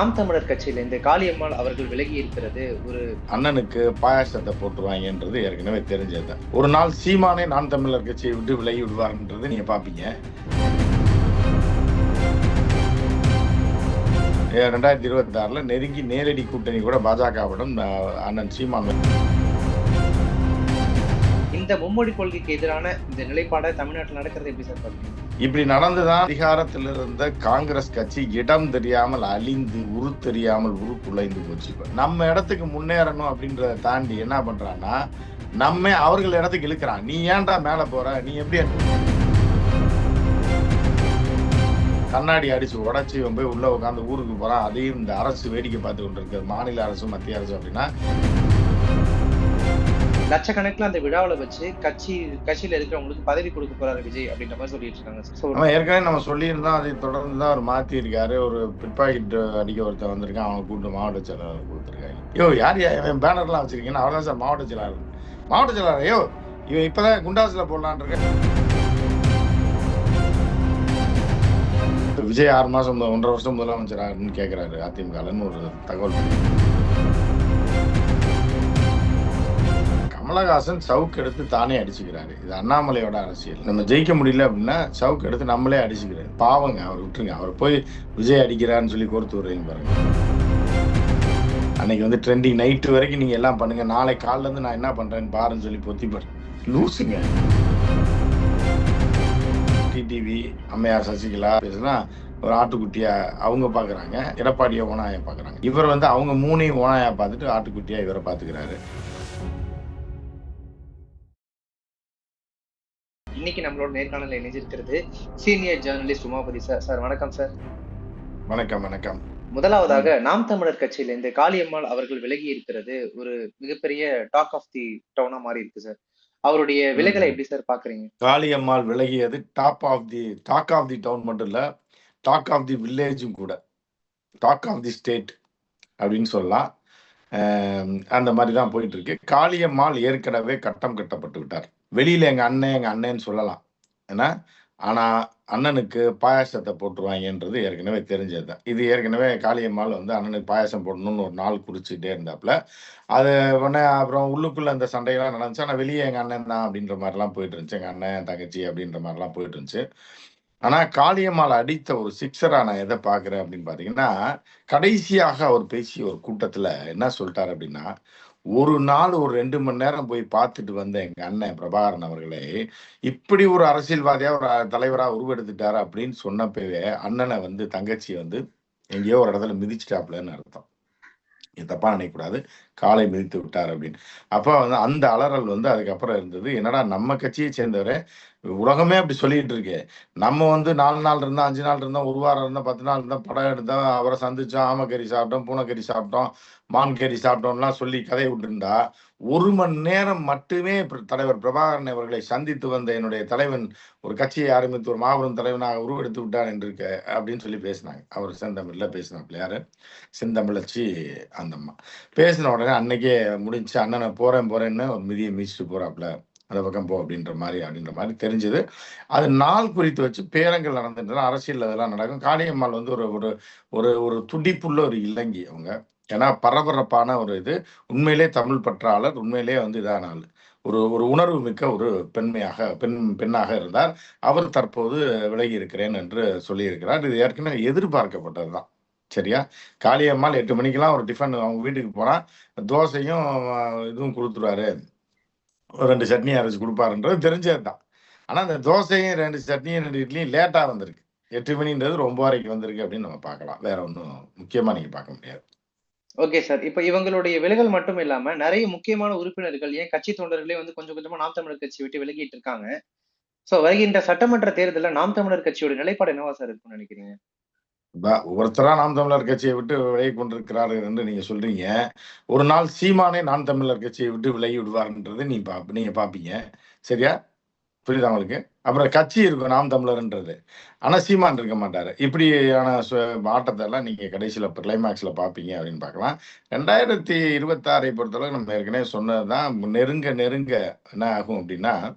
நாம் தமிழர் கட்சியிலிருந்து காளியம்மாள் அவர்கள் விலகி இருக்கிறது ஒரு அண்ணனுக்கு பாயாசத்தை போட்டுருவாங்கன்றது ஏற்கனவே தெரிஞ்சது. ஒரு நாள் சீமானே நான் தமிழர் கட்சியை விட்டு விலகி விடுவார்ன்றது நீங்க பாப்பீங்க. ரெண்டாயிரத்தி இருபத்தி ஆறுல நெருங்கி நேரடி கூட்டணி கூட பாஜகவுடன் அஹ், அண்ணன் சீமான் இந்த மும்மொழி கொள்கைக்கு எதிரான இந்த நிலைப்பாடை தமிழ்நாட்டில் நடக்கிறது எப்படி சார் பாக்குறீங்க? இப்படி நடந்துதான் அதிகாரத்தில் இருந்த காங்கிரஸ் கட்சி இடம் தெரியாமல் அழிந்து உரு தெரியாமல் உருக்குலைந்து போச்சு நம்ம இடத்துக்கு முன்னேறணும் அப்படின்றத தாண்டி என்ன பண்றான்னா நம்ம அவர்கள் இடத்துக்கு இழுக்கிறான் நீ ஏன்டா மேல போற? நீ எப்படி கண்ணாடி அடிச்சு உடச்சி இவன் போய் உள்ள உட்காந்து ஊருக்கு போறான். அதையும் இந்த அரசு வேடிக்கை பார்த்து கொண்டிருக்கு மாநில அரசு மத்திய அரசு அப்படின்னா லட்சக்கணக்கில் அந்த விழாவில் வச்சு கட்சி கட்சியில இருக்கிறவங்களுக்கு பதவி கொடுக்க போறாரு விஜய் அப்படின்ற மாதிரி சொல்லிட்டு இருக்காங்க ஏற்கனவே நம்ம சொல்லியிருந்தோம் அதை தொடர்ந்து தான் அவர் மாத்தி இருக்காரு ஒரு பிட்பாக்கெட் அடிக்க ஒருத்தன் வந்திருக்கான் அவனை கூட்டு மாவட்ட செயலாளர் கொடுத்துருக்காங்க ஐயோ யார் யா- பேனர்லாம் வச்சிருக்கீங்கன்னா அவர் தான் சார் மாவட்ட செயலாளர். மாவட்ட செயலாளர் ஐயோ இவன் இப்பதான் குண்டாசில போடலான் இருக்க விஜய் ஆறு மாசம் ஒன்றரை வருஷம் முதலமைச்சராகன்னு கேட்கிறாரு அதிமுகலன்னு ஒரு தகவல். கமலஹாசன் சவுக்கு எடுத்து தானே அடிச்சுக்கிறாரு. இது அண்ணாமலையோட அரசியல். நம்ம ஜெயிக்க முடியல அப்படின்னா சவுக்கு எடுத்து நம்மளே அடிச்சுக்கிறாரு. பாவங்க அவர் விட்டுருங்க. அவர் போய் விஜய் அடிக்கிறான்னு சொல்லி கோர்த்து விடுறீங்க பாருங்க. அன்னைக்கு வந்து ட்ரெண்டிங் நைட்டு வரைக்கும் நீங்க எல்லாம் பண்ணுங்க. நாளை காலைல இருந்து நான் என்ன பண்றேன்னு பாருன்னு சொல்லி பொத்தி லூசுங்க. டிடிவி அம்மையார் சசிகலா பேசுனா ஒரு ஆட்டுக்குட்டியா அவங்க பாக்குறாங்க. எடப்பாடியை ஓனாயா பாக்குறாங்க. இவர் வந்து அவங்க மூணையும் ஓனாயா பார்த்துட்டு ஆட்டுக்குட்டியா இவரை பாத்துக்கிறாரு இன்னைக்கு நம்மளோட நேர்காணல இணைஞ்சிருக்கிறது senior journalist Umapathi sir sir வணக்கம் சார் வணக்கம் வணக்கம். முதலாவதாக நாம் தமிழர் கட்சியிலிருந்து காளியம்மாள் அவர்கள் விலகி இருக்கிறது ஒரு மிகப்பெரிய டாக் ஆஃப் தி டவுனா மாறி இருக்கு சார் அவருடைய விலகலை எப்படி சார் பாக்குறீங்க Kaliammal விலகியது top of the talk of the town மட்டும் இல்ல டாக் ஆஃப் தி வில்லேஜும் கூட. டாக் ஆஃப் தி ஸ்டேட் அப்படின்னு சொல்லலாம். அந்த மாதிரி தான் போயிட்டு இருக்கு. காளியம்மாள் ஏற்கனவே கட்டம் கட்டப்பட்டு விட்டார். வெளியில எங்க அண்ணன் எங்க அண்ணன்னு சொல்லலாம். ஏன்னா ஆனா அண்ணனுக்கு பாயாசத்தை போட்டுருவாங்கன்றது ஏற்கனவே தெரிஞ்சது தான் இது ஏற்கனவே காளியம்மாள் வந்து அண்ணனுக்கு பாயாசம் போடணும்னு ஒரு நாள் குறிச்சுட்டே இருந்தாப்புல அது உடனே அப்புறம் உள்ளுக்குள்ள அந்த சண்டையெல்லாம் நடந்துச்சு. ஆனா வெளியே எங்க அண்ணன் தான் அப்படின்ற மாதிரிலாம் போயிட்டு இருந்துச்சு எங்க அண்ணன் தங்கச்சி அப்படின்ற மாதிரிலாம் போயிட்டு இருந்துச்சு ஆனா காளியம்மாள் அடித்த ஒரு சிக்ஸரா நான் எதை பாக்குறேன் அப்படின்னு பாத்தீங்கன்னா கடைசியாக அவர் பேசிய ஒரு கூட்டத்துல என்ன சொல்லிட்டாரு அப்படின்னா ஒரு நாள் ஒரு ரெண்டு மணி நேரம் போய் பார்த்துட்டு வந்த எங்க அண்ணன் பிரபாகரன் அவர்களே. இப்படி ஒரு அரசியல்வாதியா ஒரு தலைவரா உருவெடுத்துட்டாரு அப்படின்னு சொன்னப்பவே அண்ணனை வந்து தங்கச்சி வந்து எங்கேயோ ஒரு இடத்துல மிதிச்சிட்டாப்லன்னு அர்த்தம். தப்பா நினைக்கக்கூடாது. காலை மிதித்து விட்டார் அப்படின்னு. அப்ப வந்து அந்த அலறல் வந்து அதுக்கப்புறம் இருந்தது. என்னடா நம்ம கட்சியை சேர்ந்தவரை? உலகமே அப்படி சொல்லிட்டு இருக்கு. நம்ம வந்து நாலு நாள் இருந்தா அஞ்சு நாள் இருந்தா ஒரு வாரம் இருந்தா பத்து நாள் இருந்தா படம் எடுத்தோம் அவரை சந்திச்சோம் ஆமக்கறி சாப்பிட்டோம் பூனைக்கறி சாப்பிட்டோம் மான் கறி சாப்பிட்டோம்லாம் சொல்லி கதை விட்டுருந்தா ஒரு மணி நேரம் மட்டுமே தலைவர் பிரபாகரன் அவர்களை சந்தித்து வந்த என்னுடைய தலைவன் ஒரு கட்சியை ஆரம்பித்து ஒரு மாபெரும் தலைவனாக உருவெடுத்து விட்டார் என்று இருக்க அப்படின்னு சொல்லி பேசினாங்க. அவர் செந்தமிழில் பேசினா யாரு? செந்தமிழச்சி அந்தம்மா பேசின உடனே அன்னைக்கே முடிஞ்சு அண்ணனை போறேன் போறேன்னு ஒரு மிதியை மீச்சிட்டு போகிறாப்புல அந்த பக்கம் போ அப்படின்ற மாதிரி அப்படின்ற மாதிரி தெரிஞ்சது. அது நாள் குறித்து வச்சு பேரங்கள் நடந்துட்டு அரசியல் அதெல்லாம் நடக்கும். காளியம்மாள் வந்து ஒரு ஒரு ஒரு ஒரு துடிப்புள்ள ஒரு இளைஞி அவங்க. ஏன்னா பரபரப்பான ஒரு இது. உண்மையிலே தமிழ் பற்றாளர் உண்மையிலே வந்து இதான ஆள் ஒரு ஒரு உணர்வு மிக்க ஒரு பெண்மையாக பெண் பெண்ணாக இருந்தார். அவர் தற்போது விலகி இருக்கிறேன் என்று சொல்லியிருக்கிறார். இது ஏற்கனவே எதிர்பார்க்கப்பட்டது தான் சரியா? காளியம்மாள் எட்டு மணிக்கெல்லாம் ஒரு டிஃபன் அவங்க வீட்டுக்கு போனா தோசையும் இதுவும் கொடுத்துருவாரு. ரெண்டு சட்னி அரைச்சு கொடுப்பாருன்றது தெரிஞ்சது தான் ஆனால் அந்த தோசையும் ரெண்டு சட்னியும் ரெண்டு இட்லியும் லேட்டாக வந்திருக்கு. எட்டு மணின்றது ரொம்ப வரைக்கும் வந்திருக்கு அப்படின்னு நம்ம பார்க்கலாம். வேற ஒன்றும் முக்கியமாக நீங்கள் பார்க்க முடியாது. ஓகே சார் இப்ப இவங்களுடைய விலகல் மட்டும் இல்லாம நிறைய முக்கியமான உறுப்பினர்கள் ஏன் கட்சி தொண்டர்களே வந்து கொஞ்சம் கொஞ்சமா நாம் தமிழர் கட்சி விட்டு விலகிட்டு இருக்காங்க. சோ வருகின்ற சட்டமன்ற தேர்தலில் நாம் தமிழர் கட்சியோட நிலைப்பாடு என்னவா சார் இருக்கும்னு நினைக்கிறீங்க? பா ஒவ்வொருத்தரா நாம் தமிழர் கட்சியை விட்டு விலகி கொண்டிருக்கிறாரு என்று நீங்க சொல்றீங்க. ஒரு நாள் சீமானே நாம் தமிழர் கட்சியை விட்டு விலகி விடுவார்ன்றது நீ பா நீங்க பாப்பீங்க. சரியா? புரியுதா உங்களுக்கு? அப்புறம் கட்சி இருக்கும் நாம் தமிழர்ன்றது. ஆனா சீமான் இருக்க மாட்டாரு. இப்படியான சு- ஆட்டத்தை எல்லாம் நீங்க கடைசியில கிளைமேக்ஸ்ல பாப்பீங்க அப்படின்னு பார்க்கலாம். ரெண்டாயிரத்தி இருபத்தாறை பொறுத்தளவு நம்ம ஏற்கனவே சொன்னதுதான் நெருங்க நெருங்க என்ன ஆகும் அப்படின்னா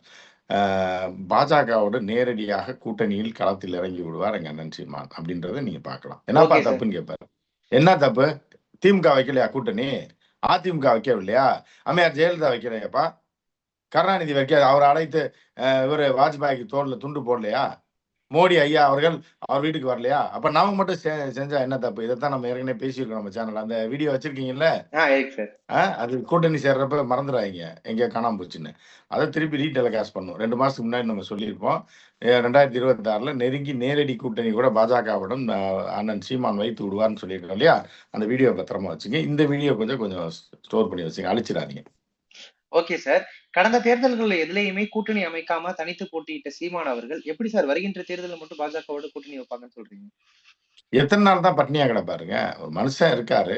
பாஜகவோட நேரடியாக கூட்டணியில் களத்தில் இறங்கி விடுவார் எங்க அண்ணன் சீமான் அப்படின்றத நீங்க பார்க்கலாம். என்னப்பா. தப்புன்னு கேட்பாரு என்ன தப்பு? திமுக வைக்கலையா கூட்டணி? அதிமுக வைக்கவில்லையா? அம்மையார் ஜெயலலிதா வைக்கலையாப்பா கருணாநிதி வைக்க அவர் அழைத்து இவர் வாஜ்பாய்க்கு தோல்ல துண்டு போடலையா? மோடி ஐயா அவர்கள் அவர் வீட்டுக்கு வரலையா? அப்ப நாம மட்டும் செஞ்சா என்ன தப்பு? இதைத்தான் நம்ம ஏற்கனவே பேசியிருக்கோம் நம்ம சேனல் அந்த வீடியோ வச்சிருக்கீங்கல்ல? அது கூட்டணி சேர்றப்ப மறந்துடாதீங்க. எங்க காணாம போச்சுன்னு. அதை திருப்பி ரீடெலிகாஸ்ட் பண்ணும் ரெண்டு மாசத்துக்கு முன்னாடி நம்ம சொல்லியிருப்போம். ரெண்டாயிரத்தி இருபத்தி ஆறுல நெருங்கி நேரடி கூட்டணி கூட பாஜகவுடன் அஹ், அண்ணன் சீமான் வைத்து விடுவார்னு சொல்லியிருக்கோம் இல்லையா? அந்த வீடியோ பத்திரமா வச்சுங்க. இந்த வீடியோ கொஞ்சம் கொஞ்சம் ஸ்டோர் பண்ணி வச்சுங்க. அழிச்சிடாதீங்க. Okay sir. கடந்த தேர்தல்களில் எதுலையுமே கூட்டணி அமைக்காம தனித்து போட்டியிட்ட சீமான் அவர்கள் எப்படி சார் வருகின்ற தேர்தலில் மட்டும் பாஜகவோட கூட்டணி வைப்பாங்கன்னு சொல்றீங்க? எத்தனை நாள் தான் பட்னியா கிடப்பாருங்க ஒரு மனுஷன் இருக்காரு.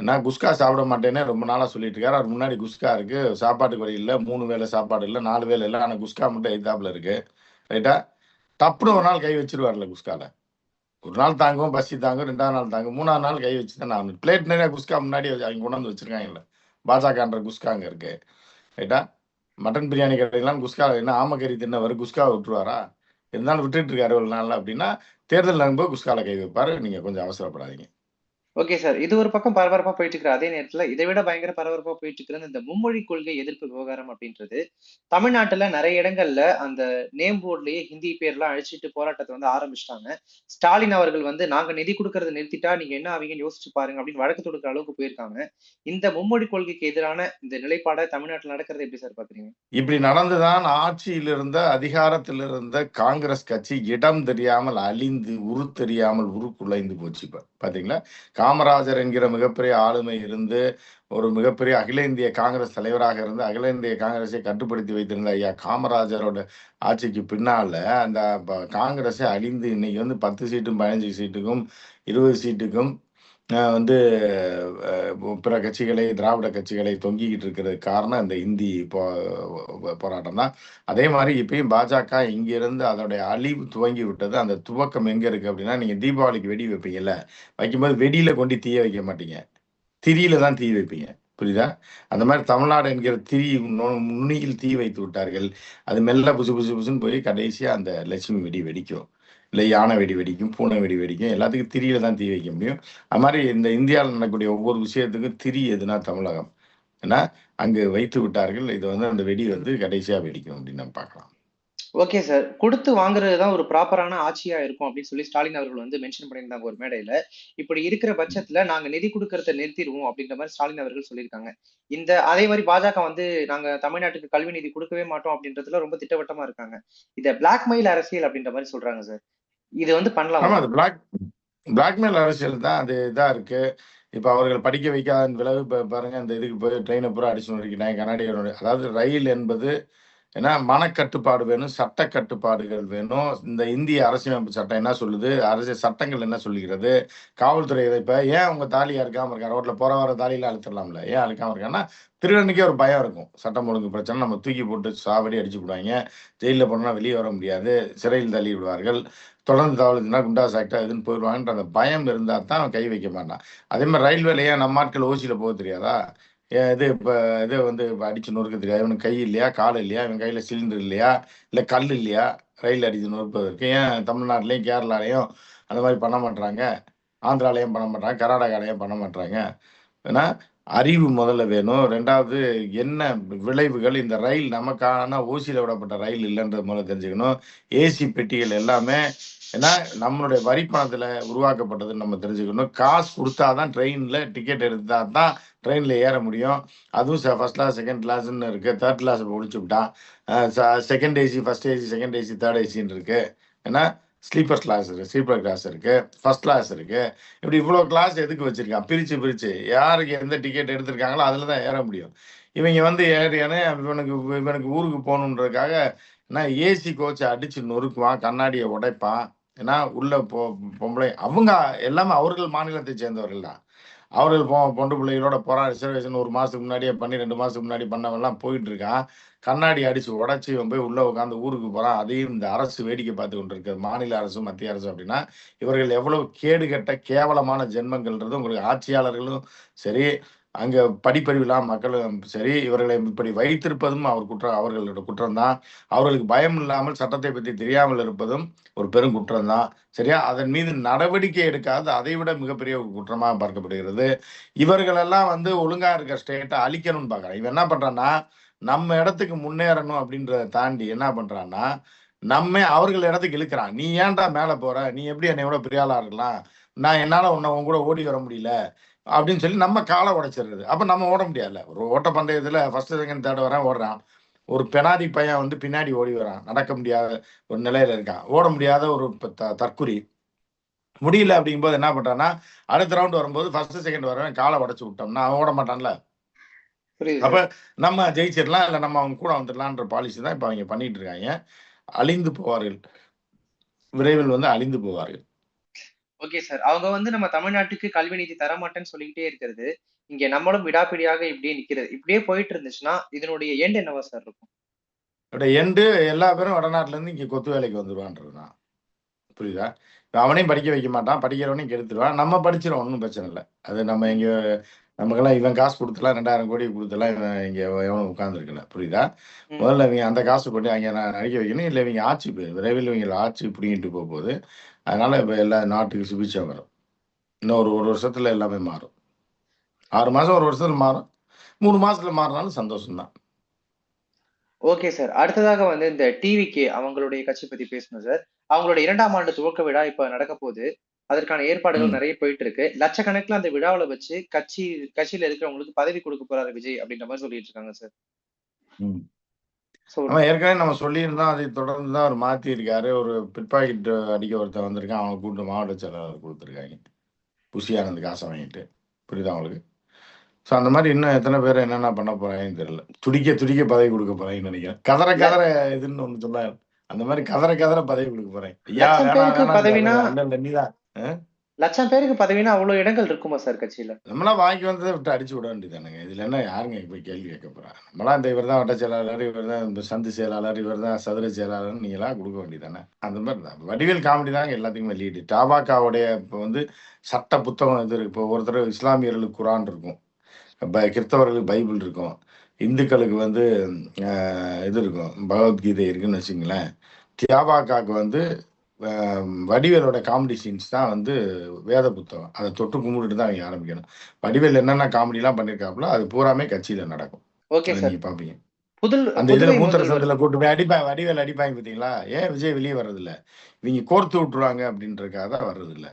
நான் குஸ்கா சாப்பிட மாட்டேன்னு ரொம்ப நாளா சொல்லிட்டு இருக்காரு. அவர் முன்னாடி குஸ்கா இருக்கு சாப்பாட்டுக்கு வரி இல்லை மூணு வேளை சாப்பாடு இல்லை நாலு வேலை இல்லை. ஆனா குஸ்கா மட்டும் எதிர்த்தாப்புல இருக்கு. ரைட்டா தப்புன்னு ஒரு நாள் கை வச்சிருவார்ல குஸ்கால. ஒரு நாள் தாங்கும் பசி தாங்கும் ரெண்டாவது நாள் தாங்கும் மூணாவது நாள் கை வச்சு தான் நான் பிளேட் நிறைய குஸ்கா முன்னாடி அவங்க கொண்டு வந்து வச்சிருக்காங்கல்ல. பாஜகன்ற குஸ்கா அங்க இருக்கு. ரைட்டா மட்டன் பிரியாணி கடையெல்லாம் குஸ்கா என்ன ஆமக்கறி தின்னவர் குஸ்கா விட்டுருவாரா? இருந்தாலும் விட்டுட்டு இருக்காரு ஒரு நாள் அப்படின்னா தேர்தல் நடும்போது குஸ்கால கை வைப்பார். நீங்கள் கொஞ்சம் அவசரப்படாதீங்க. ஓகே சார் இது ஒரு பக்கம் பரபரப்பா போயிட்டு இருக்கிற அதே நேரத்துல இதை விட பயங்கர பரபரப்பா போயிட்டு இருக்கிற இந்த மும்மொழி கொள்கை எதிர்ப்பு விவகாரம் அப்படின்றது தமிழ்நாட்டுல நிறைய இடங்கள்ல அந்த நேம் போர்ட்லயே ஹிந்தி பேர்லாம் அழிச்சிட்டு போராட்டத்தை வந்து ஆரம்பிச்சிட்டாங்க. ஸ்டாலின் அவர்கள் வந்து நாங்க நிதி கொடுக்கறத நிறுத்திட்டா நீங்க என்ன ஆவீங்கன்னு யோசிச்சு பாருங்க அப்படின்னு வழக்கு தொடுக்கிற அளவுக்கு போயிருக்காங்க. இந்த மும்மொழி கொள்கைக்கு எதிரான இந்த நிலைப்பாடை தமிழ்நாட்டுல நடக்கிறது எப்படி சார் பாக்குறீங்க? இப்படி நடந்துதான் ஆட்சியில் இருந்த அதிகாரத்தில் இருந்த காங்கிரஸ் கட்சி இடம் தெரியாமல் அழிந்து உரு தெரியாமல் உருக்குலைந்து போச்சு இப்ப. பார்த்தீங்களா காமராஜர் என்கிற மிகப்பெரிய ஆளுமை இருந்து ஒரு மிகப்பெரிய அகில இந்திய காங்கிரஸ் தலைவராக இருந்து அகில இந்திய காங்கிரஸை கட்டுப்படுத்தி வைத்திருந்த ஐயா காமராஜரோட ஆட்சிக்கு பின்னால அந்த ப- காங்கிரஸை அழிந்து இன்னைக்கு வந்து பத்து சீட்டும் பதினஞ்சு சீட்டுக்கும் இருபது சீட்டுக்கும் வந்து பிற கட்சிகளை திராவிட கட்சிகளை தொங்கிக்கிட்டு இருக்கிறதுக்கு காரணம் இந்த இந்தி போ போராட்டம் தான். அதே மாதிரி இப்பயும் பாஜக இங்கிருந்து அதோடைய அழிவு துவங்கி விட்டது. அந்த துவக்கம் எங்க இருக்கு அப்படின்னா நீங்க தீபாவளிக்கு வெடி வைப்பீங்கல்ல வைக்கும்போது வெடியில கொண்டு தீய வைக்க மாட்டீங்க. திரியில தான் தீ வைப்பீங்க. புரியுதா? அந்த மாதிரி தமிழ்நாடு என்கிற திரி நு- நுனியில் தீ வைத்து விட்டார்கள். அது மெல்ல புசு புசு புசுன்னு போய் கடைசியா அந்த லட்சுமி வெடி வெடிக்கும். இல்லை யானை வெடி வெடிக்கும் பூனை வெடி வெடிக்கும் எல்லாத்துக்கும் திரியில தான் தீ வைக்க முடியும். அது மாதிரி இந்த இந்தியாவில் நடக்கக்கூடிய ஒவ்வொரு விஷயத்துக்கும் திரி எதுனா தமிழகம். ஏன்னா அங்கு வைத்து விட்டார்கள் இது வந்து அந்த வெடி வந்து கடைசியா வெடிக்கும் அப்படின்னு நம்ம பார்க்கலாம். Okay sir. கொடுத்து வாங்குறது தான் ஒரு ப்ராப்பரான ஆட்சியா இருக்கும் அப்படின்னு சொல்லி ஸ்டாலின் அவர்கள் வந்து மென்ஷன் பண்ணியிருந்தாங்க ஒரு மேடையில. இப்படி இருக்கிற பட்சத்துல நாங்க நிதி கொடுக்கறத நிறுத்திடுவோம் அப்படின்ற மாதிரி ஸ்டாலின் அவர்கள் சொல்லியிருக்காங்க. இந்த அதே மாதிரி பாஜக வந்து நாங்க தமிழ்நாட்டுக்கு கல்வி நிதி கொடுக்கவே மாட்டோம் அப்படின்றதுல ரொம்ப திட்டவட்டமா இருக்காங்க. இத பிளாக்மெயில் அரசியல் அப்படின்ற மாதிரி சொல்றாங்க சார். இது வந்து பண்ணலாமா? ஆமா அது பிளாக் பிளாக்மெயில் அரசியல் தான். அது இதா இருக்கு. இப்ப அவர்கள் படிக்க வைக்காத விளைவு பாருங்க அந்த இதுக்கு போய் ட்ரெயினை பூரா அடிச்சு நொறுக்கிட்டாங்க. கர்நாடக அதாவது ரயில் என்பது ஏன்னா மனக்கட்டுப்பாடு வேணும் சட்ட கட்டுப்பாடுகள் வேணும். இந்த இந்திய அரசியலமைப்பு சட்டம் என்ன சொல்லுது? அரசியல் சட்டங்கள் என்ன சொல்லுகிறது? காவல்துறை இப்போ இப்ப ஏன் அவங்க தாலியாக அறுக்காம இருக்கா ரோட்ல போற வர தாலியில அழுத்திடலாம்ல ஏன் அழுக்காம இருக்கான்னா திருடனுக்கே ஒரு பயம் இருக்கும். சட்டம் ஒழுங்கு பிரச்சனை நம்ம தூக்கி போட்டு சாவடி அடிச்சு விடுவாங்க. ஜெயிலில் போனோம்னா வெளியே வர முடியாது. சிறையில் தள்ளி விடுவார்கள். தொடர்ந்து தவழுதுன்னா குண்டாஸ் ஆக்டா இதுன்னு போயிடுவாங்கன்ற அந்த பயம் இருந்தா தான் அவன் கை வைக்க மாட்டான். அதே மாதிரி ரயில்வேலையே நம்ம ஆட்கள் ஓசியில போக தெரியாதா? இது இப்போ இது வந்து இப்ப அடிச்சு நொறுக்க தெரியாது. இவனுக்கு கை இல்லையா? கால் இல்லையா? இவன் கையில் சிலிண்டர் இல்லையா? இல்லை கல் இல்லையா? ரயில் அடிச்சு நொறுப்பதற்கு ஏன் தமிழ்நாட்டிலையும் கேரளாலையும் அந்த மாதிரி பண்ண மாட்டாங்க ஆந்திராலையும் பண்ண மாட்டாங்க கர்நாடகாலையும் பண்ண மாட்டாங்க ஏன்னா அறிவு முதல்ல வேணும். ரெண்டாவது என்ன விளைவுகள்? இந்த ரயில் நமக்கான ஊசியில் விடப்பட்ட ரயில் இல்லைன்றது முதல்ல தெரிஞ்சுக்கணும். ஏசி பெட்டிகள் எல்லாமே ஏன்னா நம்மளுடைய வரி உருவாக்கப்பட்டதுன்னு நம்ம தெரிஞ்சுக்கணும். காசு கொடுத்தாதான் ட்ரெயினில் டிக்கெட் எடுத்தால் தான் ட்ரெயினில் ஏற முடியும். அதுவும் ஃபர்ஸ்ட் கிளாஸ் செகண்ட் கிளாஸ்ன்னு இருக்குது தேர்ட் கிளாஸ் ஒழிச்சு விட்டான் second AC first AC second AC third ஏசின்னு இருக்குது ஏன்னா ஸ்லீப்பர் கிளாஸ் இருக்குது ஸ்லீப்பர் கிளாஸ் இருக்குது ஃபர்ஸ்ட் கிளாஸ் இருக்குது இப்படி இவ்வளோ கிளாஸ் எதுக்கு வச்சிருக்கான்? பிரித்து பிரித்து யாருக்கு எந்த டிக்கெட் எடுத்திருக்காங்களோ அதில் தான் ஏற முடியும். இவங்க வந்து ஏறியானே இவனுக்கு இவனுக்கு ஊருக்கு போகணுன்றதுக்காக ஏன்னா ஏசி கோச்சை அடித்து நொறுக்குவான் கண்ணாடியை உடைப்பான். ஏன்னா உள்ள பொம்பளை அவங்க எல்லாமே அவர்கள் மாநிலத்தை சேர்ந்தவர்கள் தான். அவர்கள் பொ பொண்டு பிள்ளைகளோட போறா ரிசர்வேஷன் ஒரு மாசத்துக்கு முன்னாடியே பண்ணி ரெண்டு மாசத்துக்கு முன்னாடி பண்ணவெல்லாம் போயிட்டு இருக்கான் கண்ணாடி அடிச்சு உடச்சி இவன் போய் உள்ள உட்காந்து ஊருக்கு போறான் அதையும் இந்த அரசு வேடிக்கை பார்த்து கொண்டிருக்கு. மாநில அரசு மத்திய அரசு அப்படின்னா இவர்கள் எவ்வளவு கேடுகெட்ட கேவலமான ஜென்மங்கள்ன்றது உங்களுக்கு ஆட்சியாளர்களும் சரி அங்க படிப்பறிவில்லாம மக்களும் சரி இவர்களை இப்படி வைத்திருப்பதும் அவர் குற்றம் அவர்களோட குற்றம் தான் அவர்களுக்கு பயம் இல்லாமல் சட்டத்தை பற்றி தெரியாமல் இருப்பதும் ஒரு பெரும் குற்றம் தான் சரியா? அதன் மீது நடவடிக்கை எடுக்காது அதை விட மிகப்பெரிய ஒரு குற்றமாக பார்க்கப்படுகிறது. இவர்களெல்லாம் வந்து ஒழுங்கா இருக்க ஸ்டேட்டை அழிக்கணும்னு பார்க்கறான் இவன் என்ன பண்றான்னா நம்ம இடத்துக்கு முன்னேறணும் அப்படின்றத தாண்டி என்ன பண்றான்னா நம்ம அவர்கள் இடத்துக்கு இழுக்கிறான். நீ ஏன்டா மேலே போற? நீ எப்படி என்னை விட பெரிய ஆளா இருக்கலாம்? நான் என்னால உன்னை உன் கூட ஓடி வர முடியல. அப்படின்னு சொல்லி நம்ம காலை உடைச்சிடுறது. அப்ப நம்ம ஓட முடியாதுல்ல. ஒரு ஓட்ட பந்தயத்துல ஃபர்ஸ்ட் செகண்ட் தேர்ட் வரேன் ஓடுறான். ஒரு பெனாதி பையன் வந்து பின்னாடி ஓடி வரான் நடக்க முடியாத ஒரு நிலையில இருக்கான். ஓட முடியாத ஒரு தற்குறி. முடியல அப்படிங்கும்போது என்ன பண்றான்னா அடுத்த ரவுண்ட் வரும்போது ஃபர்ஸ்ட் செகண்ட் வரவன் காலை உடைச்சு விட்டோம்னா அவன் ஓட மாட்டான்ல. அப்ப நம்ம ஜெயிச்சிடலாம் இல்ல நம்ம அவங்க கூட வந்துடலான்ற பாலிசி தான் இப்ப அவங்க பண்ணிட்டு இருக்காங்க. அழிந்து போவார்கள். விரைவில் வந்து அழிந்து போவார்கள். ஓகே சார் அவங்க வந்து நம்ம தமிழ்நாட்டுக்கு கல்வி நீதி தர மாட்டேன்னு சொல்லிக்கிட்டே இருக்கிறது. இங்க நம்மளும் விடாப்பிடியாக இப்படியே நிக்கிறது. இப்படியே போயிட்டு இருந்துச்சுன்னா இதனுடைய எண்ட் என்னவா சார் இருக்கும்? இதோட எண்டு எல்லா பேரும் வடநாட்டுல இருந்து இங்க கொத்து வேலைக்கு வந்துருவான்றதுதான். புரியுதா? அவனையும் படிக்க வைக்க மாட்டான். படிக்கிறவனையும் கெடுத்துருவான். நம்ம படிச்சிடும் ஒன்றும் பிரச்சனை இல்லை. அது நம்ம இங்க நமக்கெல்லாம் இவன் காசு கொடுத்துலாம் ரெண்டாயிரம் கோடி கொடுத்துலாம் இவன் இங்க எவனும் உட்காந்துருக்கல புரியுதா. முதல்ல இவங்க அந்த காசு கொண்டு அங்கே நான் நடிக்க வைக்கணும். இல்லை இவங்க ஆட்சி விரைவில் இவங்க ஆட்சி பிடிங்கிட்டு போக போகுது அதனால இப்போ எல்லா நாட்டுக்கு சுபிச்சம் வரும். இன்னும் ஒரு ஒரு வருஷத்துல எல்லாமே மாறும். ஆறு மாசம் ஒரு வருஷத்துல மாறும். மூணு மாசத்துல மாறினாலும் சந்தோஷம் தான் ஓகே சார். அடுத்ததாக வந்து இந்த டிவிக்கு அவங்களுடைய கட்சி பத்தி பேசணும் சார். அவங்களுடைய இரண்டாம் ஆண்டு துவக்க விழா இப்ப நடக்க போகுது அதற்கான ஏற்பாடுகள். நிறைய போயிட்டு இருக்கு லட்சக்கணக்கில் அந்த விழாவுல வச்சு கட்சி கட்சியில இருக்கிறவங்களுக்கு பதவி கொடுக்க போறாரு விஜய் அப்படின்ற மாதிரி சொல்லிட்டு இருக்காங்க சார். அவன் ஏற்கனவே நம்ம சொல்லியிருந்தோம் அதை தொடர்ந்து தான் அவர் மாத்தி இருக்காரு ஒரு பிட்பாக்கெட் அடிக்க ஒருத்தன் வந்திருக்கான். அவனை கூப்பிட்டு மாவட்ட செயலாளர் கொடுத்துருக்காங்க புஷி ஆனந்த் காசை வாங்கிட்டு. புரியுதா அவங்களுக்கு ஸோ அந்த மாதிரி இன்னும் எத்தனை பேர் என்னென்ன பண்ண போறாங்கன்னு தெரியல. துடிக்க துடிக்க பதவி கொடுக்க போறாங்கன்னு நினைக்கிறேன். கதற கதற இதுன்னு ஒன்று சொல்ல அந்த மாதிரி கதற கதற பதவி கொடுக்க போறேன். ஐயா பதவினா நீதான். லட்சம் பேருக்கு பதவினா அவ்வளவு இடங்கள் இருக்குமா சார் கட்சியில? நம்மளாம் வாங்கி வந்ததை விட்டு அடிச்சு விட வேண்டியதானுங்க இதுல என்ன யாருங்க போய் கேள்வி கேட்க போறா? நம்மளாம் இந்த இவர் தான் வட்ட செயலாளர் இவர் தான் இந்த சந்து செயலாளர் இவர் தான் சதுர செயலாளர் நீங்களா கொடுக்க வேண்டியதானே அந்த மாதிரி தான் வடிவேல் காமெடி தாங்க எல்லாத்துக்குமே லீடு டாபாக்காவுடைய இப்போ வந்து சட்ட புத்தகம் இது இருக்கு. இப்போ ஒருத்தர் இஸ்லாமியர்களுக்கு குரான் இருக்கும். கிறிஸ்தவர்களுக்கு பைபிள் இருக்கும். இந்துக்களுக்கு வந்து இது இருக்கும். பகவத்கீதை இருக்குன்னு வச்சுங்களேன் தியாபாக்காக்கு வந்து வடிவேலோட காமெடி சீன்ஸ் தான் வந்து வேத புத்தகம். அதை தொட்டு கும்பிட்டுட்டு தான் அவங்க ஆரம்பிக்கணும். வடிவேல் என்னென்ன காமெடிலாம் பண்ணியிருக்காப்புல அது பூராமே கட்சியில நடக்கும். ஓகே நீங்க பாப்பீங்க. அந்த இதுல மூத்தர சந்தில கூட்டு போய் அடிப்பாங்க வடிவேல் அடிப்பாங்க பாத்தீங்களா? ஏன் விஜய் வெளியே வர்றதில்ல? இவங்க கோர்த்து விட்டுருவாங்க அப்படின்றதுக்காக தான் வர்றதில்ல.